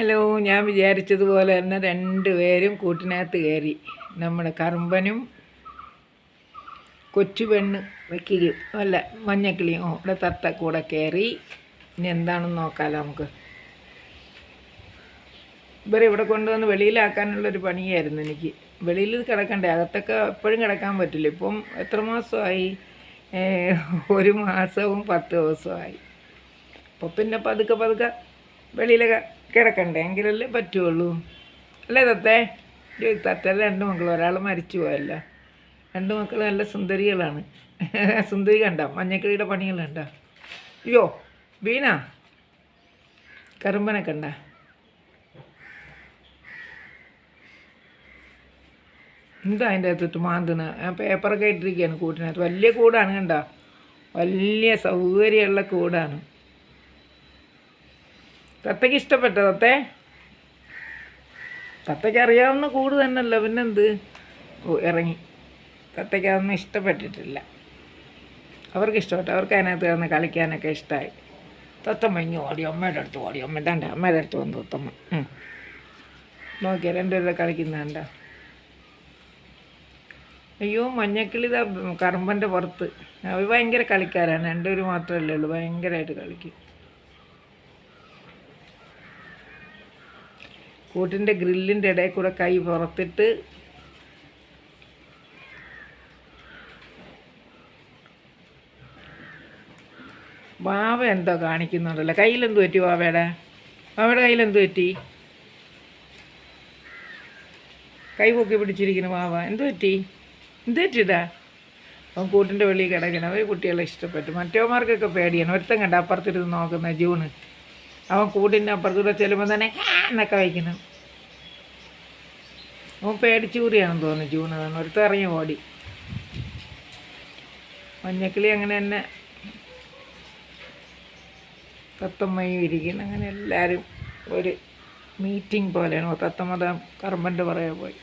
Hello ഞാൻ വിചാരിച്ചതുപോലെ തന്നെ രണ്ടുപേരും കൂട്ടിനകത്ത് കയറി. നമ്മുടെ കറുമ്പനും കൊച്ചു പെണ്ണ് വെക്കുകയും അല്ല മഞ്ഞക്കിളിയും ഇവിടെ തത്ത കൂടെ കയറി. ഇനി എന്താണെന്ന് നോക്കാമല്ലോ നമുക്ക്. ഇവരെ ഇവിടെ കൊണ്ടുവന്ന് വെളിയിലാക്കാനുള്ളൊരു പണിയായിരുന്നു എനിക്ക്. വെളിയിൽ കിടക്കണ്ടേ? അകത്തൊക്കെ എപ്പോഴും കിടക്കാൻ പറ്റില്ല. ഇപ്പം എത്ര മാസമായി? ഒരു മാസവും പത്ത് ദിവസമായി. അപ്പോൾ പിന്നെ പതുക്കെ പതുക്കെ വെളിയിലൊക്കെ കിടക്കണ്ടേ? എങ്കിലല്ലേ പറ്റുള്ളൂ. അല്ലേ തത്തേ? തത്തയുടെ രണ്ട് മക്കൾ ഒരാൾ മരിച്ചു പോയല്ല. രണ്ട് മക്കൾ നല്ല സുന്ദരികളാണ്. സുന്ദരി കണ്ട? മഞ്ഞക്കിളിയുടെ പണികൾ കണ്ട? അയ്യോ വീണ കറുമ്പനെ കണ്ട. എന്താ അതിന്റെ അകത്തിട്ട് മാന്തുന്ന? പേപ്പറൊക്കെ ഇട്ടിരിക്കുകയാണ് കൂട്ടിനകത്ത്. വലിയ കൂടാണ് കണ്ട? വലിയ സൗകര്യമുള്ള കൂടാണ്. തത്തയ്ക്ക് ഇഷ്ടപ്പെട്ടോ തത്തേ? തത്തയ്ക്ക് അറിയാവുന്ന കൂട് തന്നെയല്ല പിന്നെന്ത്? ഇറങ്ങി. തത്തയ്ക്ക് അതൊന്നും ഇഷ്ടപ്പെട്ടിട്ടില്ല. അവർക്ക് ഇഷ്ടപ്പെട്ടു. അവർക്ക് അതിനകത്ത് കിടന്ന് കളിക്കാനൊക്കെ ഇഷ്ടമായി തത്തമ്മ ഇങ്ങ് ഓടി അമ്മയുടെ അടുത്ത് ഓടി. അമ്മ ഇതാണ്ട അമ്മയുടെ അടുത്ത് വന്നു തത്തമ്മ. നോക്കിയാൽ നോക്കിയാ രണ്ടുപേരുടെ കളിക്കുന്നുണ്ട അയ്യോ മഞ്ഞക്കിളി ഇതാ കറമ്പന്റെ പുറത്ത്. അവർ ഭയങ്കര കളിക്കാരാണ്. രണ്ടുപേർ മാത്രമല്ലേ ഉള്ളൂ. ഭയങ്കരമായിട്ട് കളിക്കും. കൂട്ടിന്റെ ഗ്രില്ലിന്റെ ഇടയിൽ കൂടെ കൈ പുറത്തിട്ട് വാവ എന്തോ കാണിക്കുന്നുണ്ടല്ലോ. കയ്യിലെന്ത് പറ്റി വാവയുടെ? വാവയുടെ കയ്യിലെന്ത് പറ്റി? കൈ പൊക്കി പിടിച്ചിരിക്കുന്നു വാവ. എന്ത് പറ്റി? എന്ത് പറ്റിയിട്ടാ അവൻ കൂട്ടിന്റെ വെളിയിൽ കിടക്കണം അവർ കുട്ടികളെ ഇഷ്ടപ്പെട്ടു. മറ്റേമാർക്കൊക്കെ പേടിയാണ്. ഒരുത്തം കണ്ട അപ്പുറത്തിരുന്ന് നോക്കുന്ന ജൂണ്. അവൻ കൂട്ടിന്റെ അപ്പുറത്തൂടെ ചെല്ലുമ്പോൾ തന്നെ എന്നൊക്കെ വയ്ക്കുന്നു. അവൻ പേടിച്ചൂറിയാണെന്ന് തോന്നുന്നു അതാണ് ഒരു ഇറങ്ങി ഓടി. മഞ്ഞക്കിളി അങ്ങനെ തന്നെ തത്തമ്മയും ഇരിക്കുന്നു. അങ്ങനെ എല്ലാവരും ഒരു മീറ്റിംഗ് പോലെയാണ്. തത്തമ്മ ദാ കർമ്മന്റെ പുറകെ പോയി.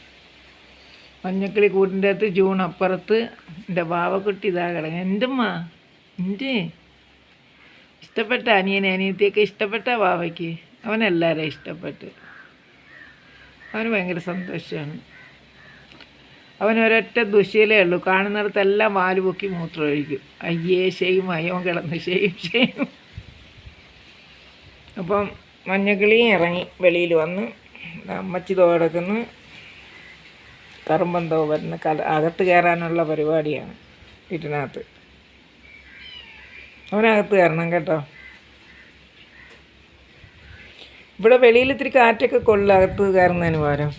മഞ്ഞക്കിളി കൂട്ടിന്റെ അകത്ത് ജൂൺ അപ്പുറത്ത് എന്റെ ബാവക്കുട്ടി ഇതാ കിടങ്ങ അമ്മ എന്റെ ഇഷ്ടപ്പെട്ട അനിയനെ അനിയത്തിയൊക്കെ ഇഷ്ടപ്പെട്ട വാവയ്ക്ക്. അവനെല്ലാവരെയും ഇഷ്ടപ്പെട്ട്. അവന് ഭയങ്കര സന്തോഷമാണ് അവൻ ഒരൊറ്റ ദുശീലേ ഉള്ളൂ. കാണുന്നിടത്തെല്ലാം വാൽ പൊക്കി മൂത്രം ഒഴിക്കും അയ്യേ ഷെയും അയ്യോ കിടന്ന് ഷെയും ഷെയും അപ്പം മഞ്ഞക്കിളിയും ഇറങ്ങി വെളിയിൽ വന്ന് അമ്മച്ചി തോടക്കുന്നു കറുമ്പന്തോ വരുന്ന കല അകത്ത് കയറാനുള്ള പരിപാടിയാണ് വീട്ടിനകത്ത്. അവനകത്ത് കയറണം കേട്ടോ. ഇവിടെ വെളിയിൽ ഇത്തിരി കാറ്റൊക്കെ കൊള്ളും അകത്ത് കയറുന്നതിന് പകരം.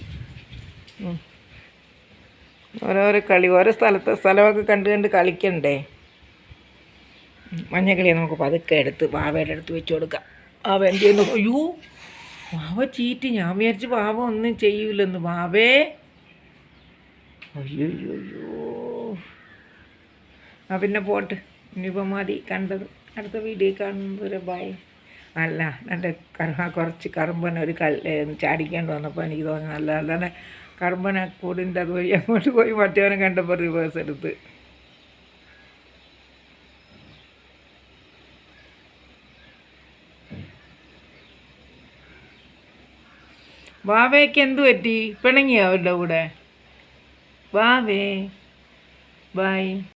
ഓരോരോ കളി ഓരോ സ്ഥലത്തെ സ്ഥലമൊക്കെ കണ്ട് കണ്ട് കളിക്കണ്ടേ. മഞ്ഞക്കിളിയെ നമുക്ക് പതുക്കെ എടുത്ത് വാവയുടെ അടുത്ത് വെച്ച് കൊടുക്കാം. വാവ എന്ത് ചെയ്യുന്നു അയ്യോ വാവ ചീറ്റ്. ഞാൻ വിചാരിച്ച് വാവ ഒന്നും ചെയ്യൂലെന്ന്. വാവേ. അയ്യോ അയ്യോ ആ പിന്നെ പോട്ട്. ഇനിയിപ്പോൾ മതി കണ്ടത്. അടുത്ത വീഡിയോ കാണുന്നത് ബൈ അല്ല എന്റെ കറ കുറച്ച് കറുമ്പന ഒരു കല്ല് ചാടിക്കേണ്ടി വന്നപ്പോൾ എനിക്ക് തോന്നി നല്ല അല്ലാതെ കറുമ്പന കൂടിന്റെ അതുവഴി അങ്ങോട്ട് പോയി മറ്റവനെ കണ്ടപ്പോൾ റിവേഴ്സ് എടുത്ത്. ബാബയ്ക്ക് എന്ത് പറ്റി? പിണങ്ങിയോ അവരുടെ കൂടെ? വാവേ ബൈ